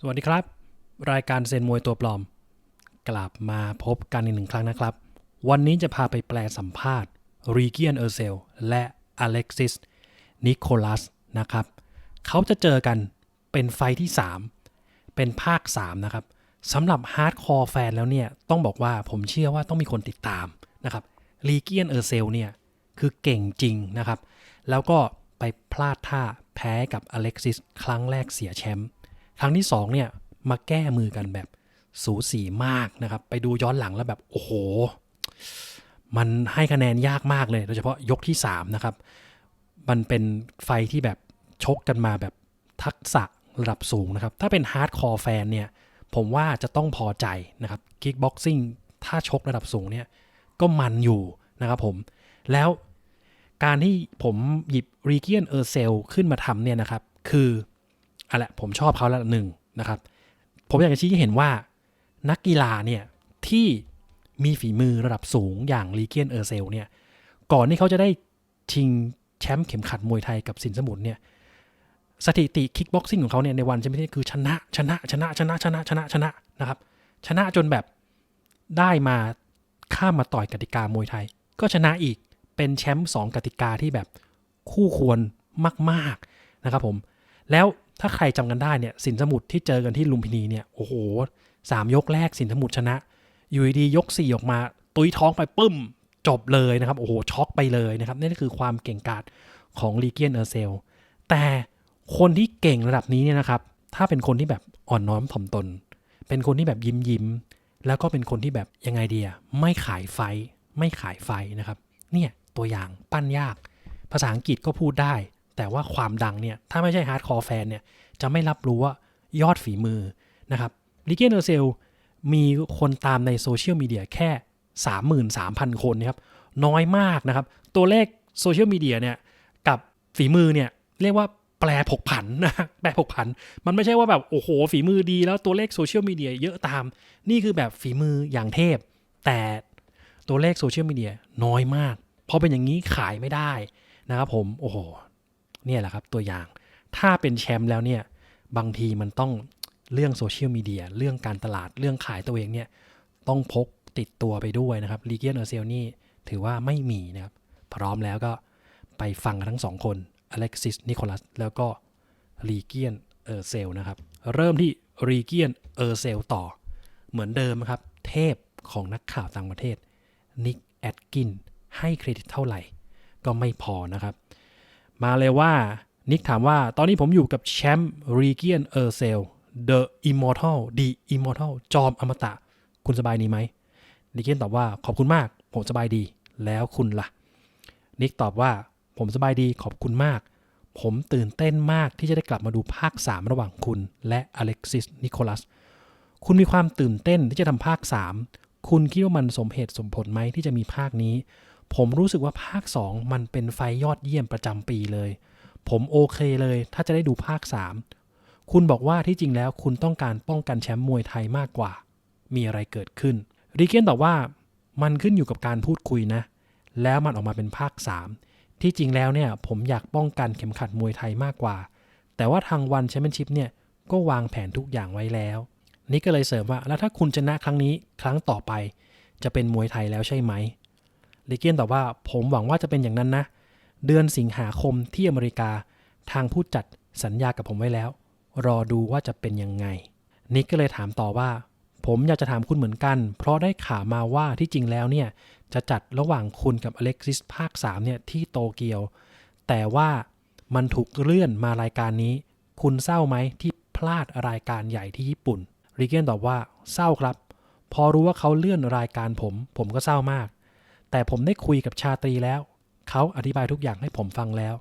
สวัสดีครับ รายการเซนมวยตัวปลอม กลับมาพบกันอีกหนึ่งครั้งนะครับ วันนี้จะพาไปแปลสัมภาษณ์รีเกียนเออร์เซลและอเล็กซิสนิโคลัสนะครับ เขาจะเจอกันเป็นไฟที่ 3 เป็นภาค 3 นะครับสำหรับฮาร์ดคอร์แฟนแล้วเนี่ย ต้องบอกว่าผมเชื่อว่าต้องมีคนติดตามนะครับรีเกียนเออร์เซลเนี่ย คือเก่งจริงนะครับ แล้วก็ไปพลาดท่าแพ้กับอเล็กซิสครั้งแรกเสียแชมป์ ครั้งที่2เนี่ยมาแก้มือกันแบบสูสีมากนะครับ ไปดูย้อนหลังแล้วแบบโอ้โห มันให้คะแนนยากมากเลยโดยเฉพาะยกที่3นะครับ มันเป็นไฟที่แบบชกกันมาแบบทักษะระดับสูงนะครับ ถ้าเป็นฮาร์ดคอร์แฟนเนี่ยผมว่าจะต้องพอใจนะครับคิกบ็อกซิ่งถ้าชกระดับสูงเนี่ยก็มันอยู่นะครับผมแล้วการที่ผมหยิบรีเกียนเออร์เซลขึ้นมาทำเนี่ยนะครับ คือ อะไรผมชอบเขาละหนึ่งนะครับ ผมอยากจะชี้ให้เห็นว่านักกีฬาเนี่ยที่มีฝีมือระดับสูงอย่างรีเกียนเออร์เซลเนี่ยก่อนที่เขาจะได้ชิงแชมป์เข็มขัดมวยไทยกับสินสมุทรเนี่ยสถิติคิกบ็อกซิ่งของเขาเนี่ยในวันแชมเปี้ยนคือชนะชนะชนะชนะชนะชนะชนะนะครับ ชนะจนแบบได้มาข้ามมาต่อยกติกามวยไทย ก็ชนะอีกเป็นแชมป์สองกติกาที่แบบคู่ควรมาก ๆนะครับผม แล้วถ้าใครจำกันได้เนี่ยสินสมุทรที่เจอกันที่ลุมพินีเนี่ยโอ้โหสามยกแรกสินสมุทรชนะอยู่ดีๆยกสี่ออกมาตุยท้องไปปึ้มจบเลยนะครับโอ้โหช็อกไปเลยนะครับนี่คือความเก่งกาจของลีเกียนเออร์เซลแต่คนที่เก่งระดับนี้เนี่ยนะครับ ถ้าเป็นคนที่แบบอ่อนน้อมถ่อมตน เป็นคนที่แบบยิ้มยิ้มๆแล้วก็เป็นคนที่แบบยังไงเดียไม่ขายไฟ ไม่ขายไฟนะครับ เนี่ยตัวอย่างปั้นยาก ภาษาอังกฤษก็พูดได้ แต่ว่าความดังเนี่ย ถ้าไม่ใช่ฮาร์ดคอร์แฟนเนี่ย จะไม่รับรู้ว่ายอดฝีมือนะครับลิเกนเออร์เซลมีคนตามในโซเชียลมีเดียแค่ 33,000 คนนะครับ น้อยมากนะครับ ตัวเลขโซเชียลมีเดียเนี่ย กับฝีมือเนี่ย เรียกว่าแปลผกผันนะแปลผกผัน มันไม่ใช่ว่าแบบโอ้โห ฝีมือดีแล้วตัวเลขโซเชียลมีเดียเยอะตาม นี่คือแบบฝีมืออย่างเทพ แต่ตัวเลขโซเชียลมีเดียน้อยมาก เพราะเป็นอย่างนี้ขายไม่ได้นะครับผม โอ้โห เนี่ยแหละครับตัวอย่าง ถ้าเป็นแชมป์แล้วเนี่ยบางทีมันต้องเรื่องโซเชียลมีเดียเรื่องการตลาดเรื่องขายตัวเองเนี่ยต้องพกติดตัวไปด้วยนะครับลีเกียนเออร์เซลนี่ถือว่าไม่มีนะครับ พร้อมแล้วก็ไปฟังทั้งสองคนอเล็กซิสนิโคลัสแล้วก็ลีเกียนเออร์เซลนะครับ เริ่มที่รีเกียนเออร์เซลต่อ เหมือนเดิมครับ เทพของนักข่าวต่างประเทศนิกแอดกินให้เครดิตเท่าไหร่ ก็ไม่พอนะครับ มาเลยว่า นิกถามว่าตอนนี้ผมอยู่กับแชมป์รีเกียนเออร์เซล The Immortal The Immortal จอมอมตะ คุณสบายดีไหมนิกเกียนตอบว่าขอบคุณมาก ผมสบายดีแล้วคุณละ่ะ นิกตอบว่าผมสบายดีขอบคุณมาก ผมตื่นเต้นมากที่จะได้กลับมาดูภาค 3 ระหว่างคุณและอเล็กซิสนิโคลัสคุณมีความตื่นเต้นที่จะทำภาค 3 คุณคิดว่ามันสมเหตุสมผลไหมที่จะมีภาคนี้ ผมรู้สึกว่าภาค 2 มันเป็นไฟยอดเยี่ยมประจำปีเลย ผมโอเคเลย ถ้าจะได้ดูภาค 3 คุณบอกว่าที่จริงแล้วคุณต้องการป้องกันแชมป์มวยไทยมากกว่า มีอะไรเกิดขึ้น ริเกนตอบว่ามันขึ้นอยู่กับการพูดคุยนะ แล้วมันออกมาเป็นภาค 3 ที่จริงแล้วเนี่ยผมอยากป้องกันเข็มขัดมวยไทยมากกว่า แต่ว่าทางวันแชมเปี้ยนชิพเนี่ยก็วางแผนทุกอย่างไว้แล้ว นี่ก็เลยเสริมว่าแล้วถ้าคุณชนะครั้งนี้ครั้งต่อไป จะเป็นมวยไทยแล้วใช่ไหม ลิเกียนตอบว่าผมหวังว่าจะเป็นอย่างนั้นนะ เดือนสิงหาคมที่อเมริกาทางผู้จัดสัญญากับผมไว้แล้ว รอดูว่าจะเป็นยังไง นิกก็เลยถามต่อว่า ผมอยากจะถามคุณเหมือนกัน เพราะได้ข่าวมาว่าที่จริงแล้วเนี่ย จะจัดระหว่างคุณกับอเล็กซิสภาค 3 เนี่ย ที่โตเกียว แต่ว่ามันถูกเลื่อนมารายการนี้ คุณเศร้าไหมที่พลาดรายการใหญ่ที่ญี่ปุ่นริเกนตอบว่าเศร้าครับ พอรู้ว่าเขาเลื่อนรายการผม ผมก็เศร้ามาก แต่ผมได้คุยกับชาตรีแล้ว เขาอธิบายทุกอย่างให้ผมฟังแล้ว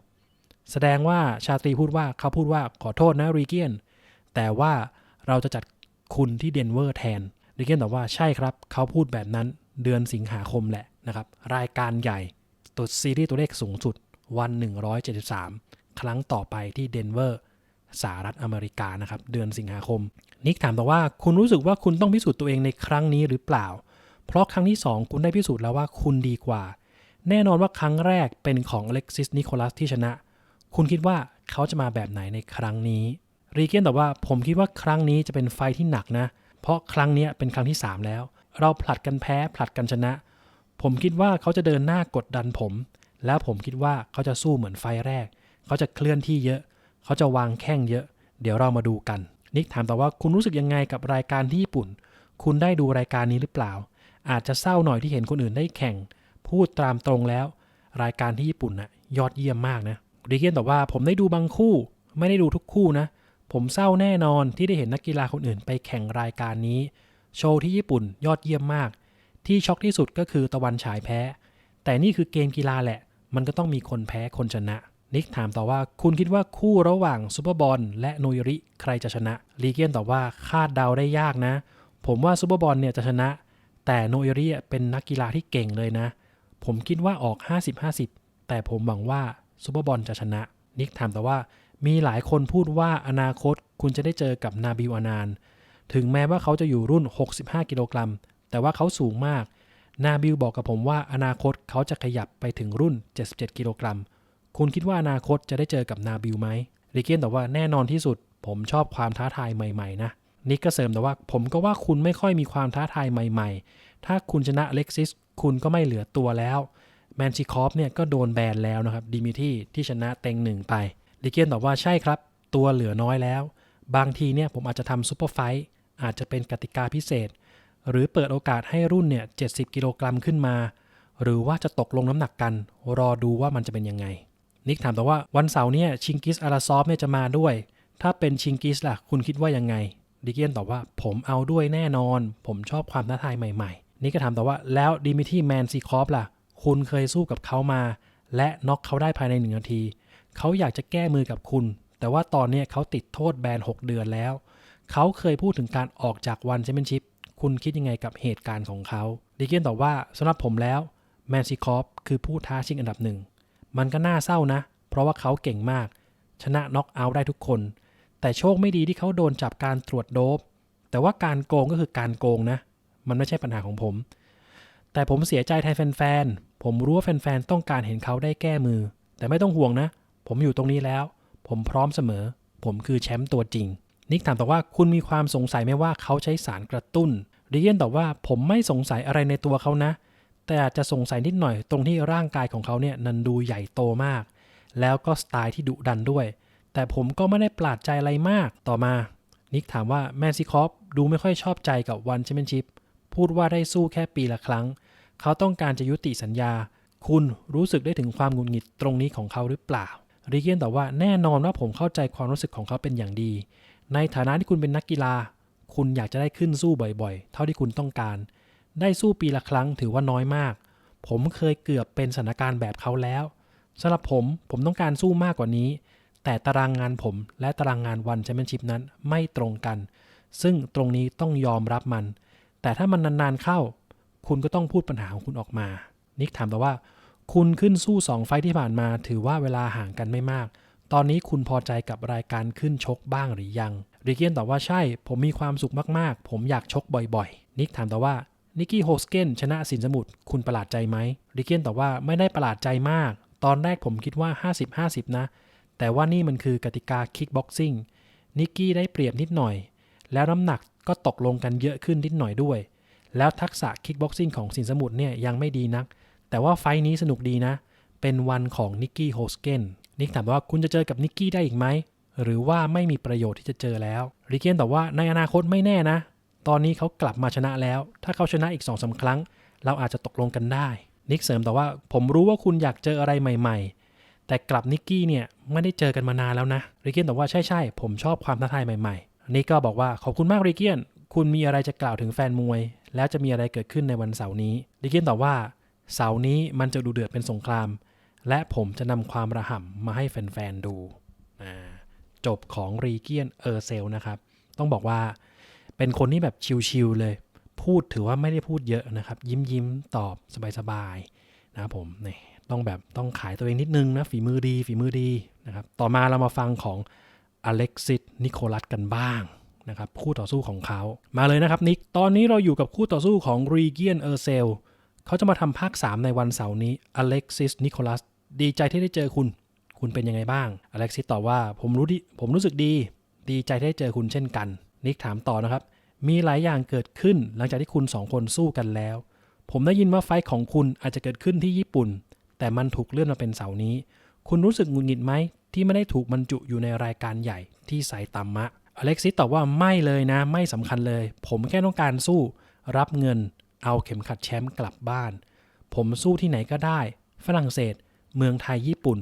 แสดงว่าชาตรีพูดว่าเขาพูดว่าขอโทษนะริเกียน แต่ว่าเราจะจัดคุณที่เดนเวอร์แทนริเกียนตอบว่าใช่ครับ เขาพูดแบบนั้นเดือนสิงหาคมแหละนะครับ รายการใหญ่ตัวซีรีส์ตัวเลขสูงสุดวัน 173 ครั้งต่อไปที่เดนเวอร์สหรัฐอเมริกานะครับ เดือนสิงหาคม นิกถามต่อว่าคุณรู้สึกว่าคุณต้องพิสูจน์ตัวเองในครั้งนี้หรือเปล่า เพราะครั้งที่ 2 คุณได้พิสูจน์แล้วว่าคุณดีกว่า แน่นอนว่าครั้งแรกเป็นของอเล็กซิสนิโคลัสที่ชนะ คุณคิดว่าเขาจะมาแบบไหนในครั้งนี้ รีเกนตอบว่าผมคิดว่าครั้งนี้จะเป็นไฟที่หนักนะ เพราะครั้งนี้เป็นครั้งที่ 3 แล้ว เราผลัดกันแพ้ผลัดกันชนะ ผมคิดว่าเขาจะเดินหน้ากดดันผม แล้วผมคิดว่าเขาจะสู้เหมือนไฟแรก เขาจะเคลื่อนที่เยอะ เขาจะวางแข้งเยอะ เดี๋ยวเรามาดูกัน นิกถามต่อว่าคุณรู้สึกยังไงกับรายการที่ญี่ปุ่น คุณได้ดูรายการนี้หรือเปล่า อาจจะเศร้าหน่อยที่เห็นคนอื่นได้แข่ง พูดตามตรงแล้ว รายการที่ญี่ปุ่นน่ะยอดเยี่ยมมากนะรีเกียนตอบว่าผมได้ดูบางคู่ ไม่ได้ดูทุกคู่นะ ผมเศร้าแน่นอนที่ได้เห็นนักกีฬาคนอื่นไปแข่งรายการนี้ โชว์ที่ญี่ปุ่นยอดเยี่ยมมาก ที่ช็อกที่สุดก็คือตะวันฉายแพ้ แต่นี่คือเกมกีฬาแหละ มันก็ต้องมีคนแพ้คนชนะนิกถามต่อว่าคุณคิดว่าคู่ระหว่างซูเปอร์บอลและโนยริใครจะชนะลีเกียนตอบว่าคาดเดาได้ยากนะ ผมว่าซูเปอร์บอลเนี่ยจะชนะ แต่โนยริเป็นนักกีฬาที่เก่งเลยนะ ผมคิดว่าออก 50-50 แต่ผมหวังว่าซูเปอร์บอลจะชนะ นิกถามแต่ว่ามีหลายคนพูดว่าอนาคตคุณจะได้เจอกับนาบิวอานาน ถึงแม้ว่าเขาจะอยู่รุ่น 65 กิโลกรัม แต่ว่าเขาสูงมาก นาบิลบอกกับผมว่าอนาคตเขาจะขยับไปถึงรุ่น 77 กิโลกรัม คุณคิดว่าอนาคตจะได้เจอกับนาบิลไหมริเกียนตอบว่าแน่นอนที่สุด ผมชอบความท้าทายใหม่ ๆ นะ นิกก็เสริมแต่ว่า ผมก็ว่าคุณไม่ค่อยมีความท้าทายใหม่ ๆ ถ้าคุณชนะเล็กซิสคุณก็ไม่เหลือตัวแล้วแมนชิคอฟเนี่ยก็โดนแบนแล้วนะครับดิมิที่ที่ชนะเต็งหนึ่งไปริเกียนตอบว่าใช่ครับ ตัวเหลือน้อยแล้ว บางทีเนี่ยผมอาจจะทำซูเปอร์ไฟท์อาจจะเป็นกติกาพิเศษ หรือเปิดโอกาสให้รุ่นเนี่ย70 กิโลกรัมขึ้นมา หรือว่าจะตกลงน้ำหนักกัน รอดูว่ามันจะเป็นยังไง นิกถามแต่ว่าวันเสาร์เนี่ยชิงกิสอาราซอฟเนี่ยจะมาด้วย ถ้าเป็นชิงกิสล่ะคุณคิดว่ายังไง ดิเกียนตอบว่าผมเอาด้วยแน่นอน ผมชอบความท้าทายใหม่ๆนิกก็ถามต่ว่าแล้วดิมิที่แมนซีคอฟล่ะ คุณเคยสู้กับเขามา และน็อกเขาได้ภายในหนึ่งนาที เขาอยากจะแก้มือกับคุณ แต่ว่าตอนนี้เขาติดโทษแบน 6 เดือนแล้ว เขาเคยพูดถึงการออกจากวันแชมเปี้ยนชิพคุณคิดยังไงกับเหตุการณ์ของเขาดิเกียนตอบว่าสำหรับผมแล้วแมนซีคอฟคือผู้ท้าชิงอันดับหนึ่ง มันก็น่าเศร้านะ เพราะว่าเขาเก่งมาก ชนะน็อกเอาท์ได้ทุกคน แต่โชคไม่ดีที่เขาโดนจับการตรวจโดบแต่ว่าการโกงก็คือการโกงนะ มันไม่ใช่ปัญหาของผม แต่ผมเสียใจแทนแฟนๆ ผมรู้ว่าแฟนๆ ต้องการเห็นเขาได้แก้มือ แต่ไม่ต้องห่วงนะ ผมอยู่ตรงนี้แล้ว ผมพร้อมเสมอ ผมคือแชมป์ตัวจริง นิกถามต่อว่าคุณมีความสงสัยไหมว่าเขาใช้สารกระตุ้นดิเกียนตอบว่าผมไม่สงสัยอะไรในตัวเขานะ แต่อาจจะสงสัยนิดหน่อยตรงที่ร่างกายของเขาเนี่ยนันดูใหญ่โตมาก แล้วก็สไตล์ที่ดุดันด้วย แต่ผมก็ไม่ได้ปลาดใจอะไรมากต่อมา นิกถามว่าแมนซิคอฟดูไม่ค่อยชอบใจกับวันแชมเปี้ยนชิพพูดว่าได้สู้แค่ปีละครั้ง เขาต้องการจะยุติสัญญา คุณรู้สึกได้ถึงความหงุดหงิดตรงนี้ของเขาหรือเปล่าริเกียนตอบว่าแน่นอนว่าผมเข้าใจความรู้สึกของเขาเป็นอย่างดี ในฐานะที่คุณเป็นนักกีฬา คุณอยากจะได้ขึ้นสู้บ่อยๆ เท่าที่คุณต้องการ ได้สู้ปีละครั้งถือว่าน้อยมาก ผมเคยเกือบเป็นสถานการณ์แบบเขาแล้วสำหรับผมผมต้องการสู้มากกว่านี้ แต่ตารางงานผมและตารางงานวันแชมเปี้ยนชิพนั้นไม่ตรงกัน ซึ่งตรงนี้ต้องยอมรับมัน แต่ถ้ามันนานๆเข้า คุณก็ต้องพูดปัญหาของคุณออกมา นิกถามแต่ว่า คุณขึ้นสู้ 2 ไฟที่ผ่านมา ถือว่าเวลาห่างกันไม่มาก ตอนนี้คุณพอใจกับรายการขึ้นชกบ้างหรือยัง ริเกียนตอบว่าใช่ ผมมีความสุขมากๆ ผมอยากชกบ่อยๆ นิกถามแต่ว่านิกกี้โฮสเกนชนะสินสมุทรคุณประหลาดใจไหมริเกียนตอบว่าไม่ได้ประหลาดใจมาก ตอนแรกผมคิดว่า 50-50 นะ แต่ว่านี่มันคือกติกาคิกบ็อกซิ่งนิกกี้ได้เปรียบนิดหน่อย แล้วน้ำหนักก็ตกลงกันเยอะขึ้นนิดหน่อยด้วย แล้วทักษะคิกบ็อกซิ่งของสินสมุทรเนี่ยยังไม่ดีนัก แต่ว่าไฟท์นี้สนุกดีนะ เป็นวันของนิกกี้โฮสเกนนิกถามว่าคุณจะเจอกับนิกกี้ได้อีกไหม หรือว่าไม่มีประโยชน์ที่จะเจอแล้วริเกนตอบว่าในอนาคตไม่แน่นะ ตอนนี้เขากลับมาชนะแล้ว ถ้าเขาชนะอีก2องสาครั้ง เราอาจจะตกลงกันได้ นิกเสริมแต่ว่าผมรู้ว่าคุณอยากเจออะไรใหม่ ๆ แต่กลับนิกกี้เนี่ยไม่ได้เจอกันมานานแล้วนะริเกียนตอบว่าใช่ใช่ผมชอบความท้าทายใหม่ๆนิกก็บอกว่าขอบคุณมากริเกียน คุณมีอะไรจะกล่าวถึงแฟนมวย แล้วจะมีอะไรเกิดขึ้นในวันเสาร์นี้ริเกียนตอบว่าเสาร์นี้มันจะดูเดือดเป็นสงคราม และผมจะนำความระห่ำมาให้แฟนๆดูจบของรีเกียนเออร์เซลนะครับ ต้องบอกว่าเป็นคนที่แบบชิลๆเลย พูดถือว่าไม่ได้พูดเยอะนะครับ ยิ้มยิ้มๆตอบสบายๆ นะครับผมนี่ ต้องแบบต้องขายตัวเองนิดนึงนะ ฝีมือดี ฝีมือดีนะครับ ต่อมาเรามาฟังของอเล็กซิสนิโคลัสกันบ้างนะครับคู่ต่อสู้ของเขา มาเลยนะครับนิก ตอนนี้เราอยู่กับคู่ต่อสู้ของรีเกียนเออร์เซลเขาจะมาทำภาค 3 ในวันเสาร์นี้อเล็กซิสนิโคลัสดีใจที่ได้เจอคุณ คุณเป็นยังไงบ้างอเล็กซิสตอบว่าผมรู้ดิผมรู้สึกดี ดีใจที่ได้เจอคุณเช่นกัน นิกถามต่อนะครับ มีหลายอย่างเกิดขึ้นหลังจากที่คุณสองคนสู้กันแล้ว ผมได้ยินว่าไฟของคุณอาจจะเกิดขึ้นที่ญี่ปุ่น แต่มันถูกเลื่อนมาเป็นเสาร์นี้ คุณรู้สึกหงุดหงิดไหมที่ไม่ได้ถูกบรรจุอยู่ในรายการใหญ่ที่ไซตามะ อเล็กซิสตอบว่าไม่เลยนะ ไม่สำคัญเลย ผมแค่ต้องการสู้ รับเงิน เอาเข็มขัดแชมป์กลับบ้าน ผมสู้ที่ไหนก็ได้ ฝรั่งเศส เมืองไทยญี่ปุ่น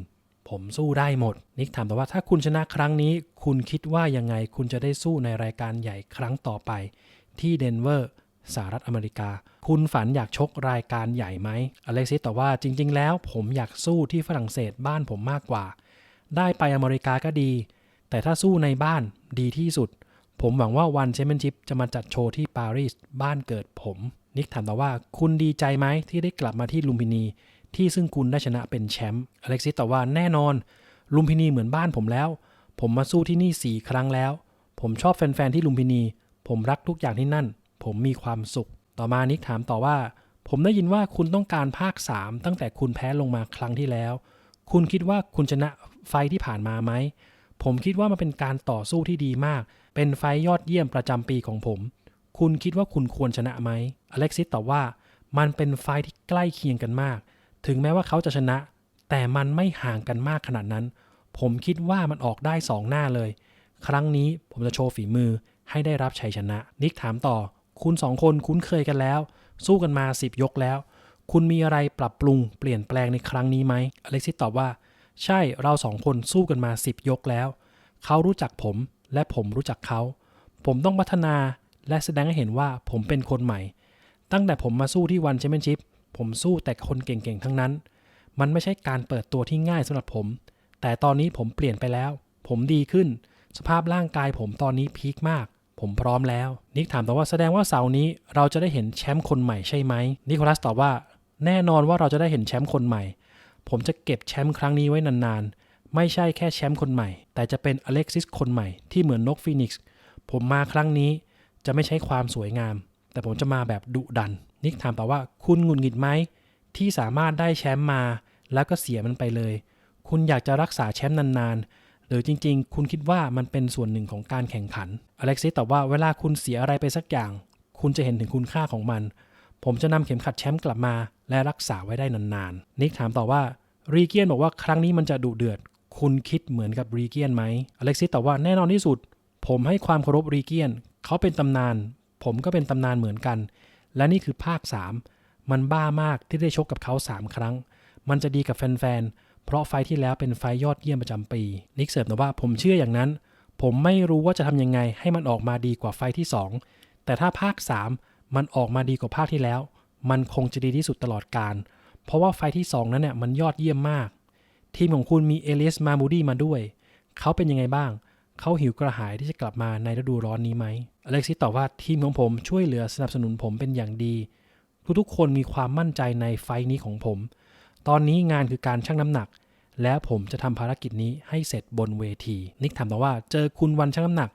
ผมสู้ได้หมด นิกถามต่อว่าถ้าคุณชนะครั้งนี้ คุณคิดว่ายังไงคุณจะได้สู้ในรายการใหญ่ครั้งต่อไป ที่เดนเวอร์ สหรัฐอเมริกา คุณฝันอยากชกรายการใหญ่ไหมอเล็กซิสตอบว่าจริง ๆ แล้วผมอยากสู้ที่ฝรั่งเศสบ้านผมมากกว่า ได้ไปอเมริกาก็ดี แต่ถ้าสู้ในบ้านดีที่สุด ผมหวังว่าวันแชมเปี้ยนชิพจะมาจัดโชว์ที่ปารีสบ้านเกิดผม นิกถามต่อว่าคุณดีใจไหมที่ได้กลับมาที่ลุมพินี ที่ซึ่งคุณได้ชนะเป็นแชมป์อเล็กซิสตอบว่าแน่นอน ลุมพินีเหมือนบ้านผมแล้ว ผมมาสู้ที่นี่สี่ครั้งแล้ว ผมชอบแฟนๆที่ลุมพินี ผมรักทุกอย่างที่นั่น ผมมีความสุข ต่อมานิกถามต่อว่า ผมได้ยินว่าคุณต้องการภาค 3 ตั้งแต่คุณแพ้ลงมาครั้งที่แล้ว คุณคิดว่าคุณชนะไฟที่ผ่านมาไหม ผมคิดว่ามันเป็นการต่อสู้ที่ดีมาก เป็นไฟยอดเยี่ยมประจำปีของผม คุณคิดว่าคุณควรชนะไหมอเล็กซิสตอบว่า มันเป็นไฟที่ใกล้เคียงกันมาก ถึงแม้ว่าเขาจะชนะ แต่มันไม่ห่างกันมากขนาดนั้น ผมคิดว่ามันออกได้สองหน้าเลย ครั้งนี้ผมจะโชว์ฝีมือให้ได้รับชัยชนะ นิกถามต่อ คุณสองคนคุ้นเคยกันแล้ว สู้กันมา 10 ยกแล้ว คุณมีอะไรปรับปรุงเปลี่ยนแปลงในครั้งนี้ไหมอเล็กซิสตอบว่า ใช่เราสองคนสู้กันมา 10 ยกแล้ว เขารู้จักผมและผมรู้จักเขา ผมต้องพัฒนาและแสดงให้เห็นว่าผมเป็นคนใหม่ ตั้งแต่ผมมาสู้ที่วันแชมเปี้ยนชิพผมสู้แต่คนเก่งๆทั้งนั้น มันไม่ใช่การเปิดตัวที่ง่ายสำหรับผม แต่ตอนนี้ผมเปลี่ยนไปแล้ว ผมดีขึ้น สภาพร่างกายผมตอนนี้พีคมาก ผมพร้อมแล้ว นิกถามต่อว่าแสดงว่าเสาร์นี้เราจะได้เห็นแชมป์คนใหม่ใช่ไหมนิโคลัสตอบว่า แน่นอนว่าเราจะได้เห็นแชมป์คนใหม่ ผมจะเก็บแชมป์ครั้งนี้ไว้นานๆ ไม่ใช่แค่แชมป์คนใหม่ แต่จะเป็นอเล็กซิสคนใหม่ที่เหมือนนกฟีนิกซ์ผมมาครั้งนี้จะไม่ใช้ความสวยงาม แต่ผมจะมาแบบดุดัน นิกถามต่อว่าคุณหงุดหงิดไหมที่สามารถได้แชมป์มา แล้วก็เสียมันไปเลย คุณอยากจะรักษาแชมป์นานๆ หรือจริง ๆ คุณคิดว่ามันเป็นส่วนหนึ่งของการแข่งขัน อเล็กซิสตอบว่าเวลาคุณเสียอะไรไปสักอย่าง คุณจะเห็นถึงคุณค่าของมัน ผมจะนำเข็มขัดแชมป์กลับมา และรักษาไว้ได้นานๆ นิกถามต่อว่ารีเกียนบอกว่าครั้งนี้มันจะดุเดือด คุณคิดเหมือนกับรีเกียนไหมอเล็กซิสตอบว่าแน่นอนที่สุด ผมให้ความเคารพรีเกียน เขาเป็นตำนาน ผมก็เป็นตำนานเหมือนกัน และนี่คือภาค 3 มันบ้ามากที่ได้ชกกับเขา 3 ครั้ง มันจะดีกับแฟนๆ เพราะไฟที่แล้วเป็นไฟยอดเยี่ยมประจำปี นิกเสิร์ฟนะว่าผมเชื่ออย่างนั้น ผมไม่รู้ว่าจะทำยังไงให้มันออกมาดีกว่าไฟที่ 2 แต่ถ้าภาค 3 มันออกมาดีกว่าภาคที่แล้ว มันคงจะดีที่สุดตลอดการ เพราะว่าไฟที่ 2 นั้นเนี่ยมันยอดเยี่ยมมาก ทีมของคุณมีเอลียสมามูดี้มาด้วย เขาเป็นยังไงบ้าง เขาหิวกระหายที่จะกลับมาในฤดูร้อนนี้ไหมอเล็กซิสตอบว่าทีมของผมช่วยเหลือสนับสนุนผมเป็นอย่างดี ทุกๆคนมีความมั่นใจในไฟนี้ของผม ตอนนี้งานคือการชั่งน้ำหนัก และผมจะทำภารกิจนี้ให้เสร็จบนเวที นิกถามต่อว่าเจอคุณวันชั่งน้ำหนัก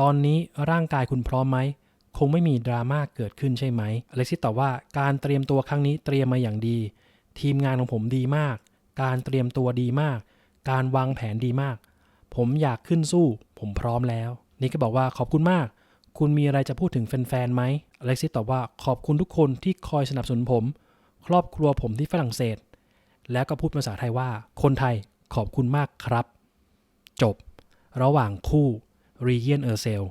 ตอนนี้ร่างกายคุณพร้อมไหมคงไม่มีดราม่าเกิดขึ้นใช่ไหมอเล็กซิสตอบว่าการเตรียมตัวครั้งนี้เตรียมมาอย่างดี ทีมงานของผมดีมาก การเตรียมตัวดีมาก การวางแผนดีมาก ผมอยากขึ้นสู้ ผมพร้อมแล้ว นิกก็บอกว่าขอบคุณมาก คุณมีอะไรจะพูดถึงแฟนๆไหมอเล็กซิสตอบว่าขอบคุณทุกคนที่คอยสนับสนุนผม ครอบครัวผมที่ฝรั่งเศส แล้วก็พูดภาษาไทยว่า คนไทยขอบคุณมากครับ จบ ระหว่างคู่รีเ i ียนเออร์เซล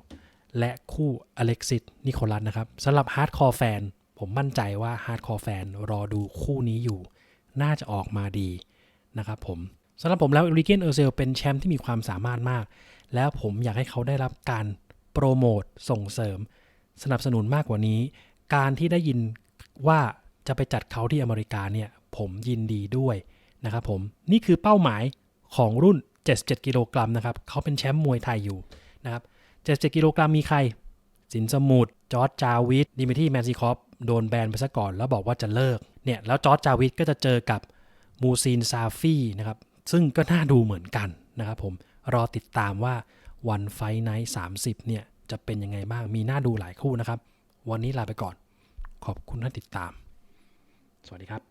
และคู่อเล็กซิสนิโคลัสนะครับสำหรับฮาร์ดคอร์แฟน ผมมั่นใจว่าฮาร์ดคอร์แฟนรอดูคู่นี้อยู่ น่าจะออกมาดีนะครับผมสำหรับผมแล้วรีเ i ียนเออร์เซลเป็นแชมป์ที่มีความสามารถมาก แล้วผมอยากให้เขาได้รับการโปรโมทส่งเสริม สนับสนุนมากกว่านี้ การที่ได้ยินว่าจะไปจัดเขาที่อเมริกาเนี่ย ผมยินดีด้วยนะครับผมนี่คือเป้าหมายของรุ่น 77 กิโลกรัมนะครับเขาเป็นแชมป์มวยไทยอยู่นะครับ77 กิโลกรัมมีใคร สินสมุทรจอร์จจาวิทดิมิทรีแมนซิคอฟโดนแบนไปซะก่อนแล้วบอกว่าจะเลิกเนี่ยแล้วจอร์จจาวิทก็จะเจอกับมูซีนซาฟี่นะครับซึ่งก็น่าดูเหมือนกันนะครับผมรอติดตามว่าวันไฟไนท์30 เนี่ย จะเป็นยังไงบ้าง มีน่าดูหลายคู่นะครับ วันนี้ลาไปก่อน ขอบคุณที่ติดตาม สวัสดีครับ